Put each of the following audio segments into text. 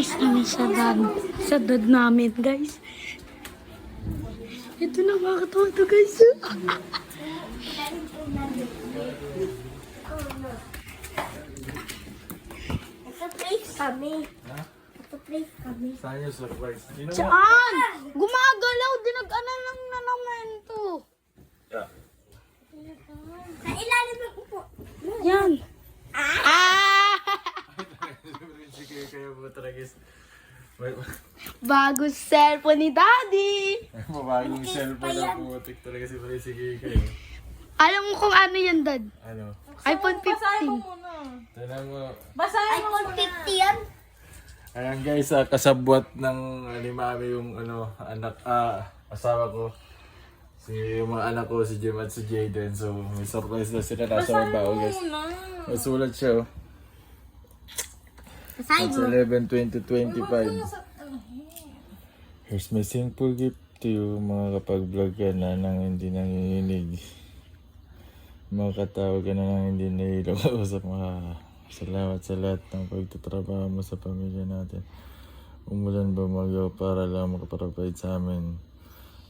Guys, namin sa dad. Sa dad namin, guys. Ito na makakatawa to, guys. Nagpa-place kami. Nagpa-place kami. Saan yung surprise? Saan? Gumagalaw. Dinag-ano lang na naman to. Yeah. Sa ilalim ng upo. Yan. Ah! Sige, kayo po talaga guys. May Bago cellphone ni Daddy. mabagong cellphone na putik talaga si Pare. Sige kayo. Alam mo kung ano yan, Dad? Ano? iPhone 15. Tignan mo. iPhone 50 yan. Ayan guys, ah, kasabwat ng ah, ni Mami yung ano, anak, ah, asawa ko. Si yung mga anak ko, si Jim at si Jaden. So, may surprise na sila nasa babaw guys. May sulat siya oh. It's 11-20-25. Here's my simple gift to you mga kapag-vlog ka na nang hindi nanginginig. Mga katawag ka na nang hindi nahilo sa mga salamat sa lahat ng pagtatrabaho mo sa pamilya natin. Umulan ba magaw para lang makaprovide sa amin.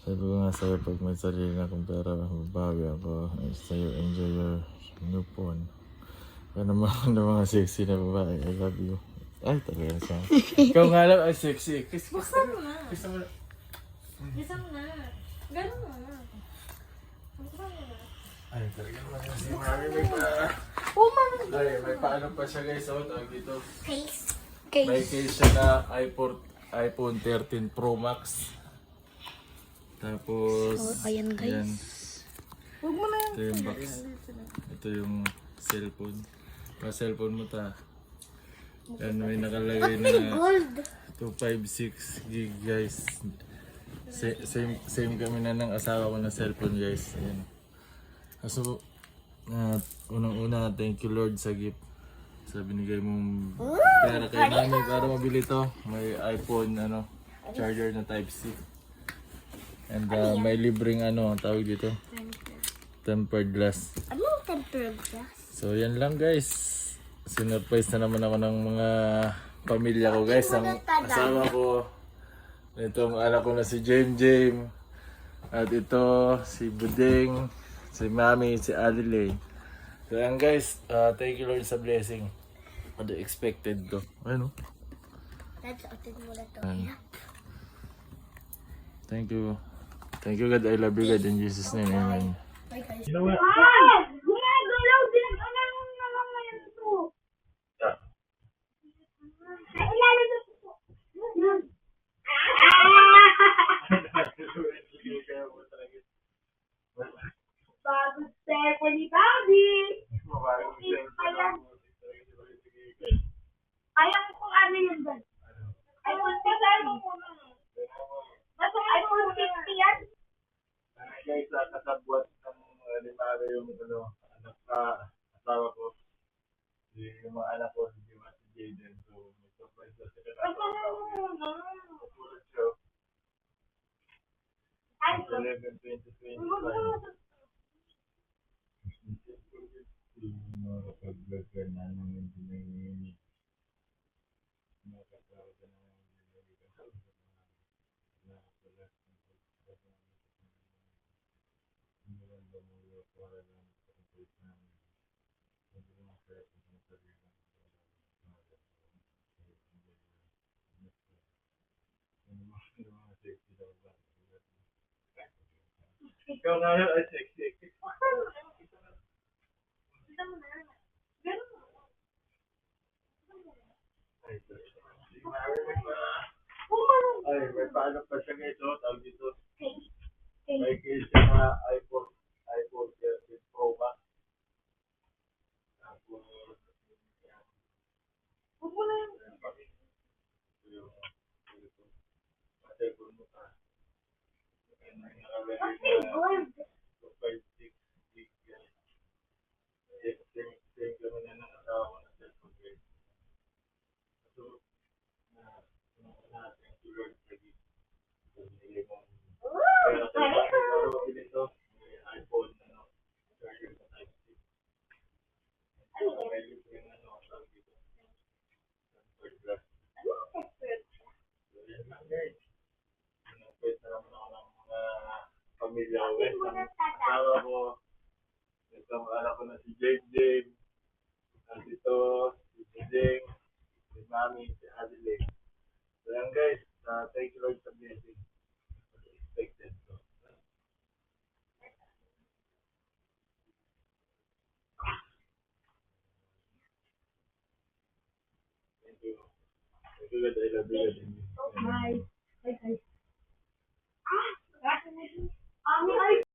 Sabi ko nga sa'yo pag may sarili na akong pera, babawi ako. Ay, Sa'yo, enjoy your new phone. Kaya naman ako ng mga sexy na babae. I love you. Ay, talaga siya. Ikaw nga lang, ay sexy. Kiss, kiss, Buksan mo na. kiss mo na. Bisa mo na. Ganun mo na. Buksan mo na. Ay, talaga naman si Mami may pa... Oh, man. Ay, may paano pa siya guys. Oh, tawag dito. Case. May case siya na iPhone, iPhone 13 Pro Max. Tapos... Oh, ayan, guys. Ayan. Huwag mo na yan. Ito yung box. Ito yung cellphone. Yung cellphone mo ta. Yan, may nakalagay na Gold. 256 gig guys. Sa- Same, same kami na ng asawa ko na cellphone guys. Ayan. Kaso, uh, unang-una, thank you Lord sa gift. Sa binigay mong pera kay mami para mabili to. May iPhone, ano, charger na Type-C. And uh, may libreng ano, tawag dito. Tempered glass. Anong tempered glass? So yan lang guys. Sinurprise na naman ako ng mga pamilya ko guys. Ang asawa ko. Itong anak ko na si James James. At ito si Buding. Si Mami, si Adelaide. So yan guys. uh, thank you Lord sa blessing. Ano expected to. Ano? Thank you. Thank you God. I love you God in Jesus name. Amen. Bye guys. Ah! Gumagalaw din. Ano na naman to? Sa ilalim ng upo. Yan. Ni Daddy. Ayaw mo kung ano yun dad. iPhone basahin mo muna. Basta iPhone 50 yan. guys, uh, ng uh, ni Mare yung ano, anak ka, asawa ko. Yung mga anak ko, Jim at si Jaden. So, may surprise na sila na Basahin mo muna. Tulad siya. iPhone. 11, 20, 25. Mga kapag-vlog ka na nang hindi nanginginig. Mga kasama ka na nang hindi nanginginig. Nakakalat ng pagkakasama. Hindi lang bumulo para lang sa kapit namin. Hindi lang kaya kung sinasabi lang sa Ano mga ano mga sexy daw ba? Ikaw nga yun ay sexy. Bisa mo na. Ganun mo. Ay, si Mary may pa- Kung ano. Ay, may paano pa siya oh, tawag dito. May case siya na iPhone, iPhone 13 Pro Max. Tapos, Huwag mo na yung... Kasi gold. Pamilya ko eh. Ang asawa ko, itong anak ko na si Jane Jane, nandito, si Jane, si Mami, si Adeline. So yan guys, uh, thank you Lord sa blessing. Expected ko. Thank you. Thank you God, I love you. Bye. Bye, guys. Ah! Ami, ay!